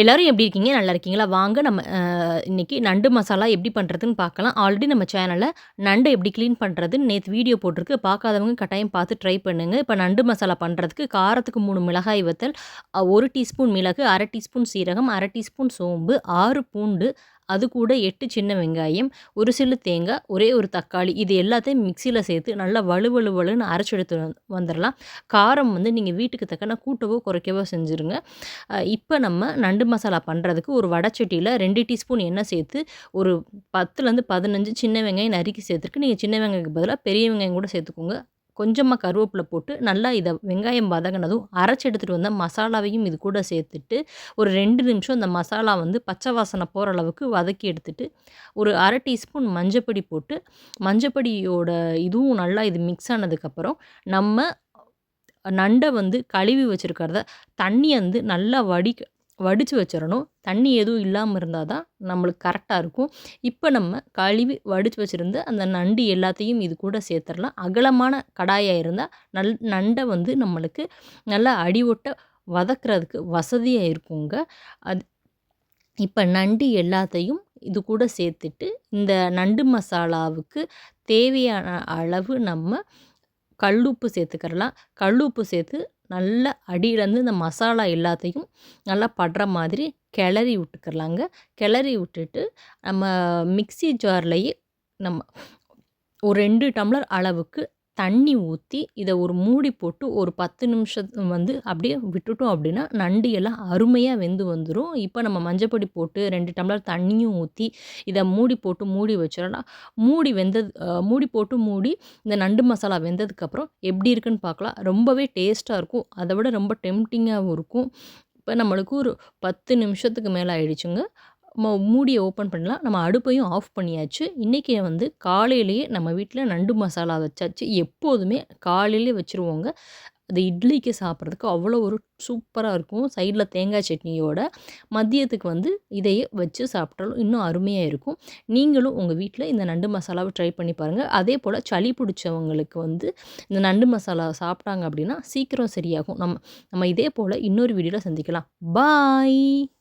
எல்லோரும் எப்படி இருக்கீங்க? நல்லா இருக்கீங்களா? வாங்க நம்ம இன்றைக்கி நண்டு மசாலா எப்படி பண்ணுறதுன்னு பார்க்கலாம். ஆல்ரெடி நம்ம சேனலில் நண்டு எப்படி க்ளீன் பண்ணுறதுன்னு நேற்று வீடியோ போட்டிருக்கு. பார்க்காதவங்க கட்டாயம் பார்த்து ட்ரை பண்ணுங்கள் இப்போ நண்டு மசாலா பண்ணுறதுக்கு காரத்துக்கு மூணு மிளகாய் வத்தல் ஒரு டீஸ்பூன் மிளகு அரை டீஸ்பூன் சீரகம் அரை டீஸ்பூன் சோம்பு ஆறு பூண்டு அது கூட எட்டு சின்ன வெங்காயம் ஒரு சிலு தேங்காய் ஒரே ஒரு தக்காளி இது எல்லாத்தையும் மிக்சியில் சேர்த்து நல்லா வலுவலு வலுன்னு அரைச்சி எடுத்து வந்துடலாம் காரம் வந்து நீங்கள் வீட்டுக்கு தக்கன கூட்டவோ குறைக்கவோ செஞ்சுருங்க. இப்போ நம்ம நண்டு மசாலா பண்ணுறதுக்கு ஒரு வடச்சட்டியில் ரெண்டு டீஸ்பூன் எண்ணெய் சேர்த்து ஒரு பத்துலேருந்து பதினஞ்சு சின்ன வெங்காயம் நறுக்கி சேர்த்துருக்கு. நீங்கள் சின்ன வெங்காயத்துக்கு பதிலாக பெரிய வெங்காயம் கூட சேர்த்துக்கோங்க. கொஞ்சமாக கருவேப்பிலை போட்டு நல்லா இதை வெங்காயம் வதங்கினதும் அரைச்சி எடுத்துகிட்டு வந்த மசாலாவையும் இது கூட சேர்த்துட்டு ஒரு ரெண்டு நிமிஷம் அந்த மசாலா வந்து பச்சை வாசனை போகிற அளவுக்கு வதக்கி எடுத்துட்டு ஒரு அரை டீஸ்பூன் மஞ்சப்பொடி போட்டு மஞ்சப்பொடியோட இதுவும் நல்லா இது மிக்ஸ் ஆனதுக்கப்புறம் நம்ம நண்டை வந்து கழுவி வச்சுருக்கிறத தண்ணி வந்து நல்லா வடி வடித்து வச்சிடணும் தண்ணி எதுவும் இல்லாமல் இருந்தால் தான் நம்மளுக்கு கரெக்டாக இருக்கும். இப்போ நம்ம கழுவி வடித்து வச்சுருந்து அந்த நண்டு எல்லாத்தையும் இது கூட சேர்த்துடலாம் அகலமான கடாயாக இருந்தால் நல் நண்டை வந்து நம்மளுக்கு நல்லா அடி ஒட்ட வதக்கிறதுக்கு வசதியாக இருக்குங்க. அது இப்போ நண்டு எல்லாத்தையும் இது கூட சேர்த்துட்டு இந்த நண்டு மசாலாவுக்கு தேவையான அளவு நம்ம கல்லுப்பு சேர்த்துக்கிறலாம். கல்லுப்பு சேர்த்து நல்லா அடியிலேருந்து இந்த மசாலா எல்லாத்தையும் நல்லா படுற மாதிரி கிளறி விட்டுக்கிறலாங்க. கிளறி விட்டுட்டு நம்ம மிக்சி ஜார்லேயே நம்ம ஒரு ரெண்டு டம்ளர் அளவுக்கு தண்ணி ஊற்றி இதை ஒரு மூடி போட்டு ஒரு பத்து நிமிஷம் வந்து அப்படியே விட்டுட்டோம் அப்படின்னா நண்டு எல்லாம் அருமையாக வெந்து வந்துடும் இப்போ நம்ம மஞ்சப்பொடி போட்டு ரெண்டு டம்ளர் தண்ணியும் ஊற்றி இதை மூடி போட்டு மூடி வச்சிடலாம் மூடி வெந்தது மூடி போட்டு மூடி இந்த நண்டு மசாலா வெந்ததுக்கப்புறம் எப்படி இருக்குன்னு பார்க்கலாம். ரொம்பவே டேஸ்ட்டாக இருக்கும். அதை விட ரொம்ப டெம்டிங்காகவும் இருக்கும். இப்போ நம்மளுக்கு ஒரு பத்து நிமிஷத்துக்கு மேலே ஆயிடுச்சுங்க. மூடியை ஓப்பன் பண்ணலாம். நம்ம அடுப்பையும் ஆஃப் பண்ணியாச்சு. இன்றைக்கி வந்து காலையிலேயே நம்ம வீட்டில் நண்டு மசாலா வச்சாச்சு. எப்போதுமே காலையிலே வச்சுருவோங்க. அது இட்லிக்கு சாப்பிட்றதுக்கு அவ்வளோ ஒரு சூப்பராக இருக்கும். சைடில் தேங்காய் சட்னியோட மதியத்துக்கு வந்து இதையே வச்சு சாப்பிட்டாலும் இன்னும் அருமையாக இருக்கும். நீங்களும் உங்கள் வீட்டில் இந்த நண்டு மசாலாவை ட்ரை பண்ணி பாருங்கள் அதே போல் சளி பிடிச்சவங்களுக்கு வந்து இந்த நண்டு மசாலா சாப்பிட்டாங்க அப்படின்னா சீக்கிரம் சரியாகும். நம்ம நம்ம இதே போல் இன்னொரு வீடியோவில் சந்திக்கலாம். பாய்